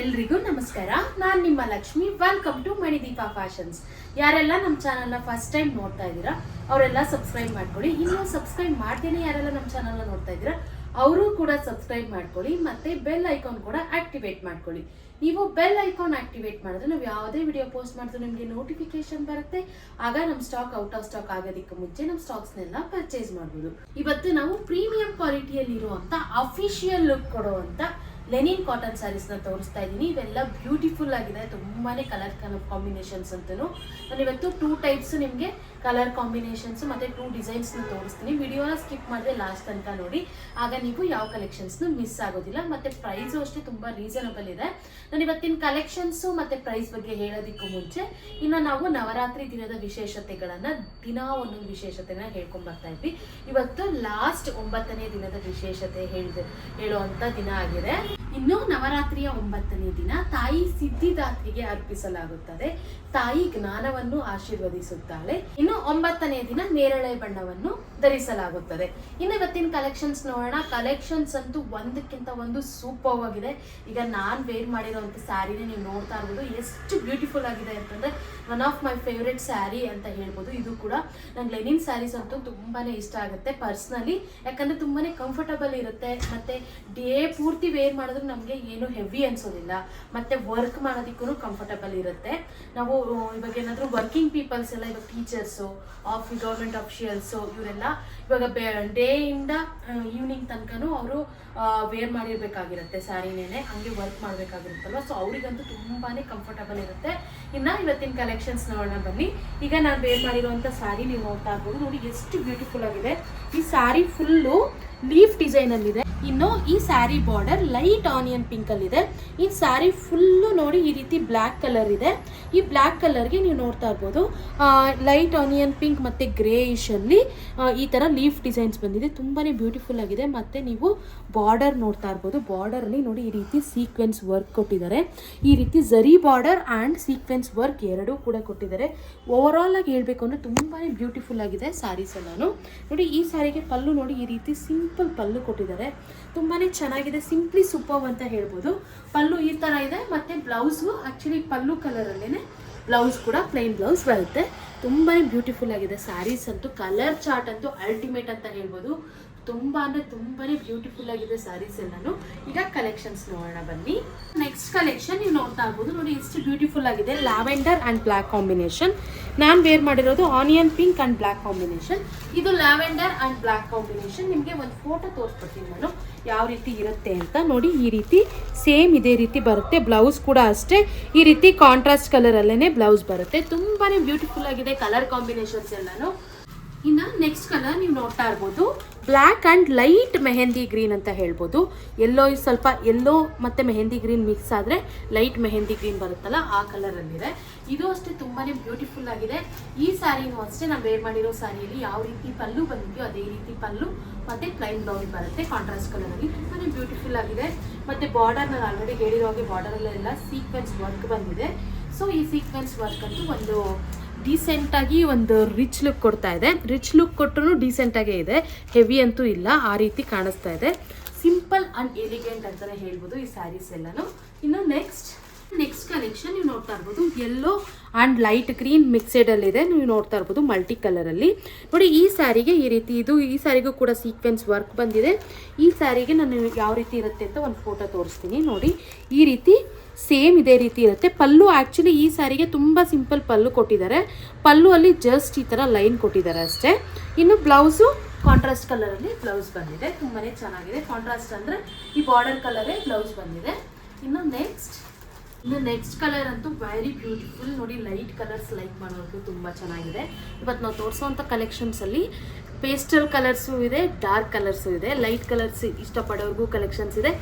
ಎಲ್ರಿಗೂ ನಮಸ್ಕಾರ. ನಾನು ನಿಮ್ಮ Lakshmi. Welcome to Manideepa fashions ಯಾರೆಲ್ಲ ನಮ್ಮ ಚಾನಲ್ನ ಫಸ್ಟ್ ಟೈಮ್ ನೋಡ್ತಾ ಇದ್ದೀರಾ, ಅವರೆಲ್ಲ ಸಬ್ಸ್ಕ್ರೈಬ್ ಮಾಡ್ಕೊಳ್ಳಿ. ಇನ್ನು ಸಬ್ಸ್ಕ್ರೈಬ್ ಮಾಡ್ದೇನೆ ಯಾರೆಲ್ಲ ನಮ್ಮ ಚಾನಲ್ನ ನೋಡ್ತಾ ಇದ್ದೀರಾ, ಅವರು ಕೂಡ ಸಬ್ಸ್ಕ್ರೈಬ್ ಮಾಡ್ಕೊಳ್ಳಿ ಮತ್ತೆ ಬೆಲ್ ಐಕಾನ್ ಕೂಡ ಆಕ್ಟಿವೇಟ್ ಮಾಡ್ಕೊಳ್ಳಿ. ನೀವು ಬೆಲ್ ಐಕಾನ್ ಆಕ್ಟಿವೇಟ್ ಮಾಡಿದ್ರೆ ನಾವು ಯಾವುದೇ ವಿಡಿಯೋ ಪೋಸ್ಟ್ ಮಾಡಿದ್ರು ನಿಮಗೆ ನೋಟಿಫಿಕೇಶನ್ ಬರುತ್ತೆ. ಆಗ ನಮ್ಮ ಸ್ಟಾಕ್ ಔಟ್ ಆಫ್ ಸ್ಟಾಕ್ ಆಗೋದಕ್ಕೆ ಮುಂಚೆ ನಮ್ಮ ಸ್ಟಾಕ್ಸ್ನೆಲ್ಲ ಪರ್ಚೇಸ್ ಮಾಡ್ಬೋದು. ಇವತ್ತು ನಾವು ಪ್ರೀಮಿಯಂ ಕ್ವಾಲಿಟಿಯಲ್ಲಿ ಇರುವಂತ ಅಫಿಷಿಯಲ್ ಲುಕ್ ಕೊಡುವಂತ ಲೆನಿನ್ ಕಾಟನ್ ಸ್ಯಾರೀಸ್ನ ತೋರಿಸ್ತಾ ಇದ್ದೀನಿ. ಇವೆಲ್ಲ ಬ್ಯೂಟಿಫುಲ್ ಆಗಿದೆ. ತುಂಬಾನೇ ಕಲರ್ ಕಾಂಬಿನೇಷನ್ಸ್ ಅಂತೂ ನಾನು ಇವತ್ತು ಟೂ ಟೈಪ್ಸ್ ನಿಮಗೆ ಕಲರ್ ಕಾಂಬಿನೇಷನ್ಸ್ ಮತ್ತೆ ಟೂ ಡಿಸೈನ್ಸ್ನ ತೋರಿಸ್ತೀನಿ. ವಿಡಿಯೋನ ಸ್ಕಿಪ್ ಮಾಡಿದ್ರೆ ಲಾಸ್ಟ್ ತನಕ ನೋಡಿ. ಆಗ ನೀವು ಯಾವ ಕಲೆಕ್ಷನ್ಸ್ನು ಮಿಸ್ ಆಗೋದಿಲ್ಲ. ಮತ್ತೆ ಪ್ರೈಸು ಅಷ್ಟೇ ತುಂಬಾ ರೀಸನಬಲ್ ಇದೆ. ನಾನು ಇವತ್ತಿನ ಕಲೆಕ್ಷನ್ಸು ಮತ್ತೆ ಪ್ರೈಸ್ ಬಗ್ಗೆ ಹೇಳೋದಕ್ಕೂ ಮುಂಚೆ, ಇನ್ನು ನಾವು ನವರಾತ್ರಿ ದಿನದ ವಿಶೇಷತೆಗಳನ್ನು ದಿನ ಒಂದೊಂದು ವಿಶೇಷತೆನ ಹೇಳ್ಕೊಂಡ್ ಬರ್ತಾ ಇದ್ವಿ. ಇವತ್ತು ಲಾಸ್ಟ್ ಒಂಬತ್ತನೇ ದಿನದ ವಿಶೇಷತೆ ಹೇಳಿದೆ, ಹೇಳುವಂತ ದಿನ ಆಗಿದೆ. ಇನ್ನು ನವರಾತ್ರಿಯ ಒಂಬತ್ತನೇ ದಿನ ತಾಯಿ ಸಿದ್ಧಿದಾತ್ರಿಗೆ ಅರ್ಪಿಸಲಾಗುತ್ತದೆ. ತಾಯಿ ಜ್ಞಾನವನ್ನು ಆಶೀರ್ವದಿಸುತ್ತಾಳೆ. ಇನ್ನು ಒಂಬತ್ತನೇ ದಿನ ನೇರಳೆ ಬಣ್ಣವನ್ನು ಧರಿಸಲಾಗುತ್ತದೆ. ಇನ್ನು ಇವತ್ತಿನ ಕಲೆಕ್ಷನ್ಸ್ ನೋಡೋಣ. ಕಲೆಕ್ಷನ್ಸ್ ಅಂತೂ ಒಂದಕ್ಕಿಂತ ಒಂದು ಸೂಪರ್ ಆಗಿದೆ ಈಗ ನಾನ್ ವೇರ್ ಮಾಡಿರೋಂಥ ಸ್ಯಾರಿನೇ ನೀವು ನೋಡ್ತಾ ಇರ್ಬೋದು. ಎಷ್ಟು ಬ್ಯೂಟಿಫುಲ್ ಆಗಿದೆ ಅಂತಂದ್ರೆ one of my favourite sari ಅಂತ ಹೇಳ್ಬೋದು. ಇದು ಕೂಡ ನಂಗೆ ಲೆನಿನ್ ಸ್ಯಾರೀಸ್ ಅಂತೂ ತುಂಬಾನೇ ಇಷ್ಟ ಆಗುತ್ತೆ. ಪರ್ಸ್ನಲಿ ಯಾಕಂದ್ರೆ ತುಂಬಾನೇ ಕಂಫರ್ಟಬಲ್ ಇರುತ್ತೆ. ಮತ್ತೆ ಡೇ ಪೂರ್ತಿ ವೇರ್ ಮಾಡಿದ್ರು ನಮಗೆ ಏನು ಹೆವಿ ಅನ್ಸೋದಿಲ್ಲ. ಮತ್ತೆ ವರ್ಕ್ ಮಾಡೋದಕ್ಕೂ ಕಂಫರ್ಟಬಲ್ ಇರುತ್ತೆ. ನಾವು ಇವಾಗ ಏನಾದರೂ ವರ್ಕಿಂಗ್ ಪೀಪಲ್ಸ್ ಎಲ್ಲ, ಇವಾಗ ಟೀಚರ್ಸು ಆಫ್ ಗೌರ್ಮೆಂಟ್ ಅಫಿಷಿಯಲ್ಸು ಇವರೆಲ್ಲ ಇವಾಗ ಡೇ ಇಂದ ಈವ್ನಿಂಗ್ ತನಕನೂ ಅವರು ವೇರ್ ಮಾಡಿರಬೇಕಾಗಿರುತ್ತೆ ಸ್ಯಾರಿನೇನೆ ಹಾಗೆ ವರ್ಕ್ ಮಾಡಬೇಕಾಗಿರುತ್ತಲ್ವ? ಸೊ ಅವರಿಗಂತೂ ತುಂಬಾ ಕಂಫರ್ಟಬಲ್ ಇರುತ್ತೆ. ಇನ್ನ ಇವತ್ತಿನ ಕಲೆಕ್ಷನ್ಸ್ ನೋಡೋಣ ಬನ್ನಿ. ಈಗ ನಾನು ವೇರ್ ಮಾಡಿರುವಂಥ ಸ್ಯಾರಿ ನೀವು ನೋಡ್ತಾ ಇರ್ಬೋದು. ನೋಡಿ, ಎಷ್ಟು ಬ್ಯೂಟಿಫುಲ್ ಆಗಿದೆ. ಈ ಸ್ಯಾರಿ ಫುಲ್ಲು ಲೀಫ್ ಡಿಸೈನ್ ಅಲ್ಲಿ ಇದೆ. ಇನ್ನು ಈ sari border light onion pink ಅಲ್ಲಿ ಇದೆ. ಈ ಸ್ಯಾರಿ ಫುಲ್ಲು ನೋಡಿ ಈ ರೀತಿ ಬ್ಲ್ಯಾಕ್ ಕಲರ್ ಇದೆ. ಈ ಬ್ಲ್ಯಾಕ್ ಕಲರ್ಗೆ ನೀವು ನೋಡ್ತಾ ಇರ್ಬೋದು ಲೈಟ್ ಆನಿಯನ್ ಪಿಂಕ್ ಮತ್ತೆ ಗ್ರೇಯಿಶ್ ಅಲ್ಲಿ ಈ ತರ ಲೀಫ್ ಡಿಸೈನ್ಸ್ ಬಂದಿದೆ. ತುಂಬಾನೇ ಬ್ಯೂಟಿಫುಲ್ ಆಗಿದೆ. ಮತ್ತೆ ನೀವು ಬಾರ್ಡರ್ ನೋಡ್ತಾ ಇರ್ಬೋದು. ಬಾರ್ಡರ್ ಅಲ್ಲಿ ನೋಡಿ ಈ ರೀತಿ ಸೀಕ್ವೆನ್ಸ್ ವರ್ಕ್ ಕೊಟ್ಟಿದ್ದಾರೆ. ಈ ರೀತಿ zari border and sequence work ಎರಡೂ ಕೂಡ ಕೊಟ್ಟಿದ್ದಾರೆ. ಓವರ್ ಆಗಿ ಹೇಳ್ಬೇಕು ಅಂದ್ರೆ ತುಂಬಾನೇ ಬ್ಯೂಟಿಫುಲ್ ಆಗಿದೆ ಸ್ಯಾರೀಸ್ ಎಲ್ಲಾನು. ನೋಡಿ ಈ ಸ್ಯಾರಿಗೆ ಪಲ್ಲು ನೋಡಿ ಈ ರೀತಿ ಸಿಂಪಲ್ ಪಲ್ಲು ಕೊಟ್ಟಿದ್ದಾರೆ. ತುಂಬಾನೇ ಚೆನ್ನಾಗಿದೆ, ಸಿಂಪ್ಲಿ ಸೂಪರ್ ಅಂತ ಹೇಳ್ಬೋದು. ಪಲ್ಲು ಈ ತರ ಇದೆ, ಮತ್ತೆ ಬ್ಲೌಸು ಆ್ಯಕ್ಚುಲಿ ಪಲ್ಲು ಕಲರ್ ಅಲ್ಲೇನೆ ಬ್ಲೌಸ್ ಕೂಡ ಪ್ಲೈನ್ ಬ್ಲೌಸ್ ಬರುತ್ತೆ. ತುಂಬಾನೇ ಬ್ಯೂಟಿಫುಲ್ ಆಗಿದೆ ಸ್ಯಾರೀಸ್ ಅಂತೂ ಕಲರ್ ಚಾರ್ಟ್ ಅಂತೂ ಅಲ್ಟಿಮೇಟ್ ಅಂತ ಹೇಳ್ಬೋದು. ತುಂಬಾ ಅಂದ್ರೆ ತುಂಬಾನೇ ಬ್ಯೂಟಿಫುಲ್ ಆಗಿದೆ ಸ್ಯಾರೀಸ್ ಎಲ್ಲಾನು. ಈಗ ಕಲೆಕ್ಷನ್ಸ್ ನೋಡೋಣ ಬನ್ನಿ. ನೆಕ್ಸ್ಟ್ ಕಲೆಕ್ಷನ್ ನೀವು ನೋಡ್ತಾ ಇರ್ಬೋದು. ನೋಡಿ ಎಷ್ಟು ಬ್ಯೂಟಿಫುಲ್ ಆಗಿದೆ. ಲ್ಯಾವೆಂಡರ್ ಅಂಡ್ ಬ್ಲ್ಯಾಕ್ ಕಾಂಬಿನೇಷನ್ ನಾನು ವೇರ್ ಮಾಡಿರೋದು onion pink and black combination ಇದು ಲ್ಯಾವೆಂಡರ್ ಅಂಡ್ ಬ್ಲ್ಯಾಕ್ ಕಾಂಬಿನೇಷನ್ ನಿಮಗೆ ಒಂದು ಫೋಟೋ ತೋರಿಸ್ಕೊಡ್ತೀನಿ ನಾನು. ಯಾವ ರೀತಿ ಇರುತ್ತೆ ಅಂತ ನೋಡಿ, ಈ ರೀತಿ ಸೇಮ್ ಇದೇ ರೀತಿ ಬರುತ್ತೆ. ಬ್ಲೌಸ್ ಕೂಡ ಅಷ್ಟೇ. ಈ ರೀತಿ ಕಾಂಟ್ರಾಸ್ಟ್ ಕಲರ್ ಅಲ್ಲೇನೆ ಬ್ಲೌಸ್ ಬರುತ್ತೆ. ತುಂಬಾನೇ ಬ್ಯೂಟಿಫುಲ್ ಆಗಿದೆ ಕಲರ್ ಕಾಂಬಿನೇಷನ್ಸ್ ಎಲ್ಲಾನು. ಇನ್ನ ನೆಕ್ಸ್ಟ್ ಕಲರ್ ನೀವು ನೋಡ್ತಾ ಇರ್ಬೋದು. Black and light mehndi green ಅಂತ ಹೇಳ್ಬೋದು. ಎಲ್ಲೋ ಸ್ವಲ್ಪ ಎಲ್ಲೋ ಮತ್ತು ಮೆಹಂದಿ ಗ್ರೀನ್ ಮಿಕ್ಸ್ ಆದರೆ ಲೈಟ್ ಮೆಹಂದಿ ಗ್ರೀನ್ ಬರುತ್ತಲ್ಲ, ಆ ಕಲರಲ್ಲಿದೆ ಇದು ಅಷ್ಟೇ ತುಂಬಾ ಬ್ಯೂಟಿಫುಲ್ ಆಗಿದೆ. ಈ ಸ್ಯಾರಿನೂ ಅಷ್ಟೇ, ನಾವು ವೇರ್ ಮಾಡಿರೋ ಸ್ಯಾರಿಯಲ್ಲಿ ಯಾವ ರೀತಿ ಪಲ್ಲು ಬಂದಿದೆಯೋ ಅದೇ ರೀತಿ ಪಲ್ಲು ಮತ್ತು ಪ್ಲೈನ್ ಬ್ಲೌಸ್ ಬರುತ್ತೆ ಕಾಂಟ್ರಾಸ್ಟ್ ಕಲರಲ್ಲಿ ತುಂಬಾ ಬ್ಯೂಟಿಫುಲ್ ಆಗಿದೆ. ಮತ್ತು ಬಾರ್ಡರ್ ನಾನು ಆಲ್ರೆಡಿ ಹೇಳಿರೋ ಹಾಗೆ ಬಾರ್ಡರಲ್ಲೆಲ್ಲ ಸೀಕ್ವೆನ್ಸ್ ವರ್ಕ್ ಬಂದಿದೆ. ಸೊ ಈ ಸೀಕ್ವೆನ್ಸ್ ವರ್ಕ್ ಅಂತೂ ಒಂದು ಡೀಸೆಂಟಾಗಿ ಒಂದು ರಿಚ್ ಲುಕ್ ಕೊಡ್ತಾ ಇದೆ. ರಿಚ್ ಲುಕ್ ಕೊಟ್ಟರು ಡೀಸೆಂಟಾಗೇ ಇದೆ. ಹೆವಿ ಅಂತೂ ಇಲ್ಲ. ಆ ರೀತಿ ಕಾಣಿಸ್ತಾ ಇದೆ. ಸಿಂಪಲ್ ಅಂಡ್ ಎಲಿಗೆಂಟ್ ಅಂತಲೇ ಹೇಳ್ಬೋದು ಈ ಸ್ಯಾರೀಸ್ ಎಲ್ಲನೂ. ಇನ್ನು ನೆಕ್ಸ್ಟ್ ನೆಕ್ಸ್ಟ್ ಕಲೆಕ್ಷನ್ ನೀವು ನೋಡ್ತಾ ಇರ್ಬೋದು. ಎಲ್ಲೋ ಆ್ಯಂಡ್ ಲೈಟ್ ಗ್ರೀನ್ ಮಿಕ್ಸೆಡಲ್ಲಿದೆ ನೀವು ನೋಡ್ತಾ ಇರ್ಬೋದು ಮಲ್ಟಿ ಕಲರಲ್ಲಿ ನೋಡಿ, ಈ ಸ್ಯಾರಿಗೆ ಈ ರೀತಿ ಇದು, ಈ ಸ್ಯಾರಿಗೂ ಕೂಡ ಸೀಕ್ವೆನ್ಸ್ ವರ್ಕ್ ಬಂದಿದೆ. ಈ ಸ್ಯಾರಿಗೆ ನಾನು ಯಾವ ರೀತಿ ಇರುತ್ತೆ ಅಂತ ಒಂದು ಫೋಟೋ ತೋರಿಸ್ತೀನಿ. ನೋಡಿ, ಈ ರೀತಿ ಸೇಮ್ ಇದೇ ರೀತಿ ಇರುತ್ತೆ. ಪಲ್ಲು ಆ್ಯಕ್ಚುಲಿ ಈ ಸಾರಿಗೆ ತುಂಬ ಸಿಂಪಲ್ ಪಲ್ಲು ಕೊಟ್ಟಿದ್ದಾರೆ. ಪಲ್ಲು ಅಲ್ಲಿ ಜಸ್ಟ್ ಈ ಥರ ಲೈನ್ ಕೊಟ್ಟಿದ್ದಾರೆ ಅಷ್ಟೇ. ಇನ್ನು ಬ್ಲೌಸು ಕಾಂಟ್ರಾಸ್ಟ್ ಕಲರಲ್ಲಿ ಬ್ಲೌಸ್ ಬಂದಿದೆ. ತುಂಬಾ ಚೆನ್ನಾಗಿದೆ. ಕಾಂಟ್ರಾಸ್ಟ್ ಅಂದರೆ ಈ ಬಾರ್ಡರ್ ಕಲರೇ ಬ್ಲೌಸ್ ಬಂದಿದೆ. ಇನ್ನು ನೆಕ್ಸ್ಟ್ ಇನ್ನು ನೆಕ್ಸ್ಟ್ ಕಲರ್ ಅಂತೂ ವೆರಿ ಬ್ಯೂಟಿಫುಲ್ ನೋಡಿ ಲೈಟ್ ಕಲರ್ಸ್ ಲೈಕ್ ಮಾಡೋದು ತುಂಬ ಚೆನ್ನಾಗಿದೆ. ಇವತ್ತು ನಾವು ತೋರಿಸೋವಂಥ ಕಲೆಕ್ಷನ್ಸಲ್ಲಿ ಪೇಸ್ಟಲ್ ಕಲರ್ಸು ಇದೆ ಡಾರ್ಕ್ ಕಲರ್ಸು ಇದೆ ಲೈಟ್ ಕಲರ್ಸ್ ಇಷ್ಟಪಡೋರ್ಗೂ ಕಲೆಕ್ಷನ್ಸ್ ಇದೆ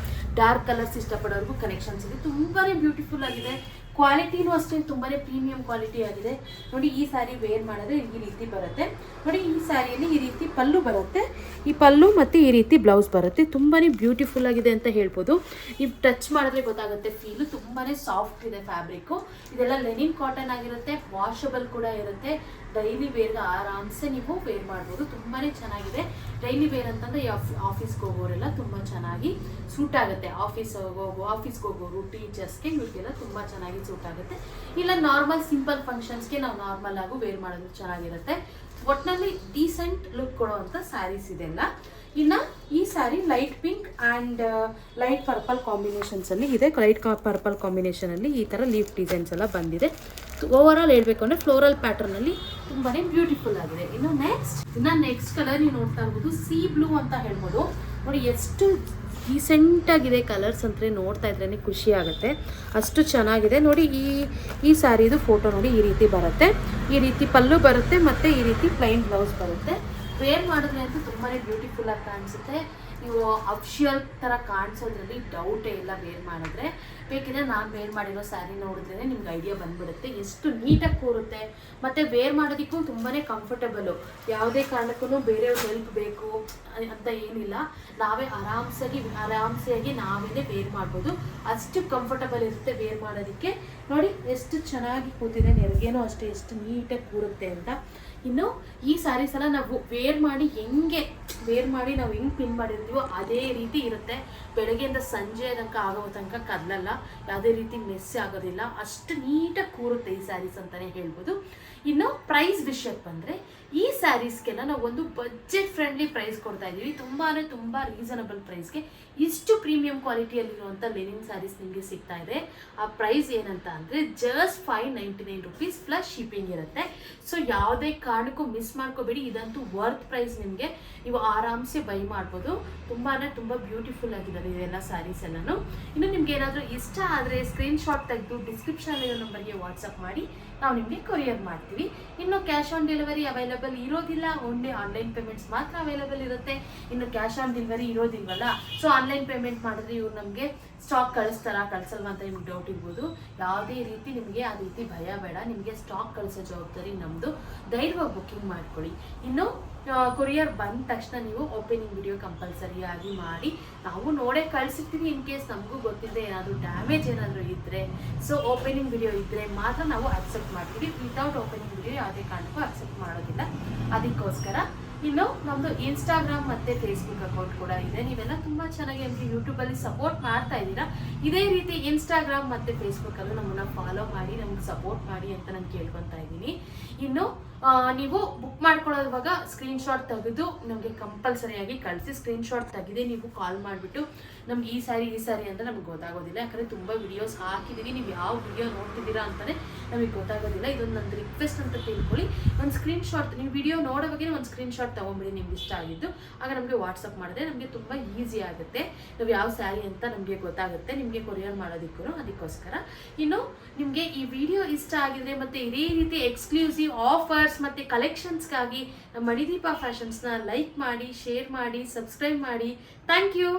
ಡಾರ್ಕ್ ಕಲರ್ಸ್ ಇಷ್ಟಪಡೋರ್ಗೂ ಕಲೆಕ್ಷನ್ಸ್ ಇದೆ. ತುಂಬಾ ಬ್ಯೂಟಿಫುಲ್ ಆಗಿದೆ. ಕ್ವಾಲಿಟಿನೂ ಅಷ್ಟೇ ತುಂಬಾ ಪ್ರೀಮಿಯಂ ಕ್ವಾಲಿಟಿ ಆಗಿದೆ. ನೋಡಿ, ಈ ಸ್ಯಾರಿ ವೇರ್ ಮಾಡಿದ್ರೆ ಈ ರೀತಿ ಬರುತ್ತೆ. ನೋಡಿ, ಈ ಸ್ಯಾರಿಯಲ್ಲಿ ಈ ರೀತಿ ಪಲ್ಲು ಬರುತ್ತೆ. ಈ ಪಲ್ಲು ಮತ್ತು ಈ ರೀತಿ ಬ್ಲೌಸ್ ಬರುತ್ತೆ. ತುಂಬಾ ಬ್ಯೂಟಿಫುಲ್ ಆಗಿದೆ ಅಂತ ಹೇಳ್ಬೋದು. ಈ ಟಚ್ ಮಾಡಿದ್ರೆ ಗೊತ್ತಾಗುತ್ತೆ ಫೀಲು ತುಂಬಾ ಸಾಫ್ಟ್ ಇದೆ ಫ್ಯಾಬ್ರಿಕ್ಕು ಇದೆಲ್ಲ ಲೆನಿನ್ ಕಾಟನ್ ಆಗಿರುತ್ತೆ ವಾಷಬಲ್ ಕೂಡ ಇರುತ್ತೆ. ಡೈಲಿ ವೇರ್ಗೆ ಆರಾಮ್ಸೆ ನೀವು ವೇರ್ ಮಾಡ್ಬೋದು. ತುಂಬಾ ಚೆನ್ನಾಗಿದೆ. ಡೈಲಿ ವೇರ್ ಅಂತಂದ್ರೆ ಆಫೀಸ್ಗೆ ಹೋಗೋರೆಲ್ಲ ತುಂಬ ಚೆನ್ನಾಗಿ ಸೂಟ್ ಆಗುತ್ತೆ ಆಫೀಸ್, ಹೋಗೋ, ಆಫೀಸ್ಗೆ ಹೋಗೋರು, ಟೀಚರ್ಸ್ಗೆ ಇವ್ರಿಗೆಲ್ಲ ತುಂಬ ಚೆನ್ನಾಗಿ ಸೂಟ್ ಆಗುತ್ತೆ ಇಲ್ಲ ನಾರ್ಮಲ್ ಸಿಂಪಲ್ ಫಂಕ್ಷನ್ಸ್ಗೆ ನಾವು ನಾರ್ಮಲ್ ಆಗು ವೇರ್ ಮಾಡೋದು ಚೆನ್ನಾಗಿರುತ್ತೆ. ಒಟ್ಟಿನಲ್ಲಿ ಡೀಸೆಂಟ್ ಲುಕ್ ಕೊಡುವಂಥ ಸ್ಯಾರೀಸ್ ಇದೆಲ್ಲ. ಇನ್ನು ಈ sari light pink and light purple ಕಾಂಬಿನೇಷನ್ಸಲ್ಲಿ ಇದೆ. ಲೈಟ್ ಪರ್ಪಲ್ ಕಾಂಬಿನೇಷನಲ್ಲಿ ಈ ಥರ ಲೀಫ್ ಡಿಸೈನ್ಸ್ ಎಲ್ಲ ಬಂದಿದೆ. ಓವರ್ ಆಲ್ ಹೇಳ್ಬೇಕು ಅಂದರೆ ಫ್ಲೋರಲ್ ಪ್ಯಾಟರ್ನಲ್ಲಿ ತುಂಬಾ ಬ್ಯೂಟಿಫುಲ್ ಆಗಿದೆ. ಇನ್ನು ನೆಕ್ಸ್ಟ್ ಇನ್ನು ನೆಕ್ಸ್ಟ್ ಕಲರ್ ನೀವು ನೋಡ್ತಾ ಇರ್ಬೋದು ಸಿ ಬ್ಲೂ ಅಂತ ಹೇಳ್ಬೋದು. ನೋಡಿ, ಎಷ್ಟು ಡೀಸೆಂಟಾಗಿದೆ ಕಲರ್ಸ್ ಅಂದರೆ ನೋಡ್ತಾ ಇದ್ರೇ ಖುಷಿ ಆಗುತ್ತೆ. ಅಷ್ಟು ಚೆನ್ನಾಗಿದೆ. ನೋಡಿ, ಈ ಈ ಸ್ಯಾರಿದು ಫೋಟೋ ನೋಡಿ ಈ ರೀತಿ ಬರುತ್ತೆ. ಈ ರೀತಿ ಪಲ್ಲು ಬರುತ್ತೆ ಮತ್ತು ಈ ರೀತಿ ಪ್ಲೈನ್ ಬ್ಲೌಸ್ ಬರುತ್ತೆ. ವೇರ್ ಮಾಡಿದ್ರೆ ಅಂತೂ ತುಂಬಾ ಬ್ಯೂಟಿಫುಲ್ ಆಗಿ ಕಾಣಿಸುತ್ತೆ. ನೀವು ಅಫಿಷಿಯಲ್ ಥರ ಕಾಣಿಸೋದ್ರಲ್ಲಿ ಡೌಟೇ ಇಲ್ಲ ವೇರ್ ಮಾಡಿದ್ರೆ. ಬೇಕಿದ್ರೆ ನಾನು ವೇರ್ ಮಾಡಿರೋ ಸ್ಯಾರಿ ನೋಡಿದ್ರೆ ನಿಮ್ಗೆ ಐಡಿಯಾ ಬಂದ್ಬಿಡುತ್ತೆ. ಎಷ್ಟು ನೀಟಾಗಿ ಕೂರುತ್ತೆ. ಮತ್ತು ವೇರ್ ಮಾಡೋದಕ್ಕೂ ತುಂಬಾ ಕಂಫರ್ಟಬಲು ಯಾವುದೇ ಕಾರಣಕ್ಕೂ ಬೇರೆಯವ್ರ ಹೆಲ್ಪ್ ಬೇಕು ಅಂತ ಏನಿಲ್ಲ. ನಾವೇ ಆರಾಮ್ಸಾಗಿ, ಆರಾಮ್ಸೆಯಾಗಿ ನಾವೇ ವೇರ್ ಮಾಡ್ಬೋದು. ಅಷ್ಟು ಕಂಫರ್ಟಬಲ್ ಇರುತ್ತೆ ವೇರ್ ಮಾಡೋದಕ್ಕೆ. ನೋಡಿ, ಎಷ್ಟು ಚೆನ್ನಾಗಿ ಕೂತಿದೆ ನೆರಿಗೆನೂ ಅಷ್ಟೇ, ಎಷ್ಟು ನೀಟಾಗಿ ಕೂರುತ್ತೆ ಅಂತ. ಇನ್ನು ಈ ಸ್ಯಾರೀಸ್ ಎಲ್ಲ ನಾವು ವೇರ್ ಮಾಡಿ ಹೆಂಗೆ ವೇರ್ ಮಾಡಿ ನಾವು ಹೆಂಗೆ ಪಿನ್ ಮಾಡಿರ್ತೀವೋ ಅದೇ ರೀತಿ ಇರುತ್ತೆ. ಬೆಳಗ್ಗೆಯಿಂದ ಸಂಜೆ ತನಕ ಆಗೋ ತನಕ ಕದಲಲ್ಲ, ಯಾವುದೇ ರೀತಿ ಮೆಸ್ಸಿ ಆಗೋದಿಲ್ಲ. ಅಷ್ಟು ನೀಟಾಗಿ ಕೂರುತ್ತೆ ಈ ಸ್ಯಾರೀಸ್ ಅಂತಲೇ ಹೇಳ್ಬೋದು. ಇನ್ನು ಪ್ರೈಸ್ ವಿಷಯಕ್ಕೆ ಬಂದರೆ, ಈ ಸ್ಯಾರೀಸ್ಗೆಲ್ಲ ನಾವು ಒಂದು ಬಜೆಟ್ ಫ್ರೆಂಡ್ಲಿ ಪ್ರೈಸ್ ಕೊಡ್ತಾ ಇದ್ದೀವಿ. ತುಂಬಾ ತುಂಬ ರೀಸನಬಲ್ ಪ್ರೈಸ್ಗೆ ಇಷ್ಟು ಪ್ರೀಮಿಯಂ ಕ್ವಾಲಿಟಿಯಲ್ಲಿರುವಂಥ ಲೆನಿನ್ ಸ್ಯಾರೀಸ್ ನಿಮಗೆ ಸಿಗ್ತಾ ಇದೆ. ಆ ಪ್ರೈಸ್ ಏನಂತ ಅಂದರೆ just five ninety nine rupees plus shipping ಇರುತ್ತೆ. ಸೊ ಯಾವುದೇ ಕಾರಣಕ್ಕೂ ಮಿಸ್ ಮಾಡ್ಕೋಬೇಡಿ. ಇದಂತೂ ವರ್ತ್ ಪ್ರೈಸ್ ನಿಮಗೆ. ನೀವು ಆರಾಮ್ಸೆ ಬೈ ಮಾಡ್ಬೋದು. ತುಂಬಾ ತುಂಬ ಬ್ಯೂಟಿಫುಲ್ ಆಗಿದ್ದಾವೆ ಇದೆಲ್ಲ ಸ್ಯಾರೀಸ್ ಎಲ್ಲನೂ. ಇನ್ನು ನಿಮ್ಗೆ ಏನಾದರೂ ಇಷ್ಟ ಆದರೆ ಸ್ಕ್ರೀನ್ಶಾಟ್ ತೆಗೆದು ಡಿಸ್ಕ್ರಿಪ್ಷನ್ ಇರೋ ನಂಬರ್ಗೆ ವಾಟ್ಸಪ್ ಮಾಡಿ. ನಾವು ನಿಮಗೆ ಕೊರಿಯರ್ ಮಾಡ್ತೀವಿ. ಇನ್ನು ಕ್ಯಾಶ್ ಆನ್ ಡೆಲಿವರಿ ಅವೈಲಬಲ್ ಇರೋದಿಲ್ಲ. ಓನ್ಲಿ ಆನ್ಲೈನ್ ಪೇಮೆಂಟ್ಸ್ ಮಾತ್ರ ಅವೈಲಬಲ್ ಇರುತ್ತೆ. ಇನ್ನು ಕ್ಯಾಶ್ ಆನ್ ಡೆಲಿವರಿ ಇರೋದಿಲ್ವಲ್ಲ? ಸೊ ಆನ್ಲೈನ್ ಪೇಮೆಂಟ್ ಮಾಡಿದ್ರೆ ಇವ್ರು ನಮಗೆ ಸ್ಟಾಕ್ ಕಳಿಸ್ತಾರಾ, ಕಳಿಸಲ್ವ ಅಂತ ನಿಮ್ಗೆ ಡೌಟ್ ಇರ್ಬೋದು. ಯಾವುದೇ ರೀತಿ ನಿಮಗೆ ಆ ರೀತಿ ಭಯ ಬೇಡ. ನಿಮಗೆ ಸ್ಟಾಕ್ ಕಳಿಸೋ ಜವಾಬ್ದಾರಿ ನಮ್ಮದು ಧೈರ್ಯವಾಗಿ ಬುಕ್ಕಿಂಗ್ ಮಾಡ್ಕೊಳ್ಳಿ. ಇನ್ನು ಕೊರಿಯರ್ ಬಂದ ತಕ್ಷಣ ನೀವು ಓಪನಿಂಗ್ ವಿಡಿಯೋ ಕಂಪಲ್ಸರಿಯಾಗಿ ಮಾಡಿ, ನಾವು ನೋಡೇ ಕಳಿಸಿರ್ತೀವಿ ಇನ್ ಕೇಸ್ ನಮಗೂ ಗೊತ್ತಿದೆ ಏನಾದರೂ ಡ್ಯಾಮೇಜ್ ಏನಾದರೂ ಇದ್ದರೆ ಸೊ ಓಪನಿಂಗ್ ವಿಡಿಯೋ ಇದ್ದರೆ ಮಾತ್ರ ನಾವು ಅಕ್ಸೆಪ್ಟ್ ಮಾಡ್ತೀವಿ. ವಿತೌಟ್ ಓಪನಿಂಗ್ ವಿಡಿಯೋ ಯಾವುದೇ ಕಾರಣಕ್ಕೂ ಅಕ್ಸೆಪ್ಟ್ ಮಾಡೋದಿಲ್ಲ. ಅದಕ್ಕೋಸ್ಕರ ಇನ್ನು ನಮ್ಮದು ಇನ್ಸ್ಟಾಗ್ರಾಮ್ ಮತ್ತು ಫೇಸ್ಬುಕ್ ಅಕೌಂಟ್ ಕೂಡ ಇದೆ. ನೀವೆಲ್ಲ ತುಂಬ ಚೆನ್ನಾಗಿ ನಮಗೆ ಯೂಟ್ಯೂಬಲ್ಲಿ ಸಪೋರ್ಟ್ ಮಾಡ್ತಾ ಇದ್ದೀರಾ. ಇದೇ ರೀತಿ ಇನ್ಸ್ಟಾಗ್ರಾಮ್ ಮತ್ತು ಫೇಸ್ಬುಕ್ಕಲ್ಲೂ ನಮ್ಮನ್ನು ಫಾಲೋ ಮಾಡಿ, ನಮ್ಗೆ ಸಪೋರ್ಟ್ ಮಾಡಿ ಅಂತ ನಾನು ಕೇಳ್ಕೊತಾ ಇದ್ದೀನಿ. ಇನ್ನು ನೀವು ಬುಕ್ ಮಾಡ್ಕೊಳ್ಳೋವಾಗ ಸ್ಕ್ರೀನ್ಶಾಟ್ ತೆಗೆದು ನಮಗೆ ಕಂಪಲ್ಸರಿಯಾಗಿ ಕಳಿಸಿ ಸ್ಕ್ರೀನ್ಶಾಟ್ ತೆಗೆದೇ ನೀವು ಕಾಲ್ ಮಾಡಿಬಿಟ್ಟು ನಮ್ಗೆ ಈ ಸಾರಿ ಈ ಸಾರಿ ಅಂತ ನಮ್ಗೆ ಗೊತ್ತಾಗೋದಿಲ್ಲ. ಯಾಕಂದರೆ ತುಂಬ ವಿಡಿಯೋಸ್ ಹಾಕಿದ್ದೀವಿ ನೀವು ಯಾವ ವಿಡಿಯೋ ನೋಡ್ತಿದ್ದೀರಾ ಅಂತಲೇ ನಮಗೆ ಗೊತ್ತಾಗೋದಿಲ್ಲ. ಇದೊಂದು ನನ್ನ ರಿಕ್ವೆಸ್ಟ್ ಅಂತ ತಿಳ್ಕೊಳ್ಳಿ. ಒಂದು ಸ್ಕ್ರೀನ್ಶಾಟ್ ನೀವು ವಿಡಿಯೋ ನೋಡೋವಾಗೇ ಒಂದು ಸ್ಕ್ರೀನ್ಶಾಟ್ ತೊಗೊಂಬಿಡಿ ನಿಮ್ಗೆ ಇಷ್ಟ ಆಗಿದ್ದು. ಆಗ ನಮಗೆ ವಾಟ್ಸಪ್ ಮಾಡಿದ್ರೆ ನಮಗೆ ತುಂಬ ಈಸಿ ಆಗುತ್ತೆ. ನಾವು ಯಾವ ಸ್ಯಾರಿ ಅಂತ ನಮಗೆ ಗೊತ್ತಾಗುತ್ತೆ. ನಿಮಗೆ ಕೊರಿಯರ್ ಮಾಡೋದಕ್ಕೂ ಅದಕ್ಕೋಸ್ಕರ. ಇನ್ನು ನಿಮಗೆ ಈ ವಿಡಿಯೋ ಇಷ್ಟ ಆಗಿದ್ರೆ ಮತ್ತು ಇದೇ ರೀತಿ ಎಕ್ಸ್ಕ್ಲೂಸಿವ್ ಆಫರ್ಸ್ ಮತ್ತು ಕಲೆಕ್ಷನ್ಸ್ಗಾಗಿ ನಮ್ಮ ಮಣಿದೀಪ ಫ್ಯಾಷನ್ಸ್ನ ಲೈಕ್ ಮಾಡಿ ಶೇರ್ ಮಾಡಿ ಸಬ್ಸ್ಕ್ರೈಬ್ ಮಾಡಿ. Thank you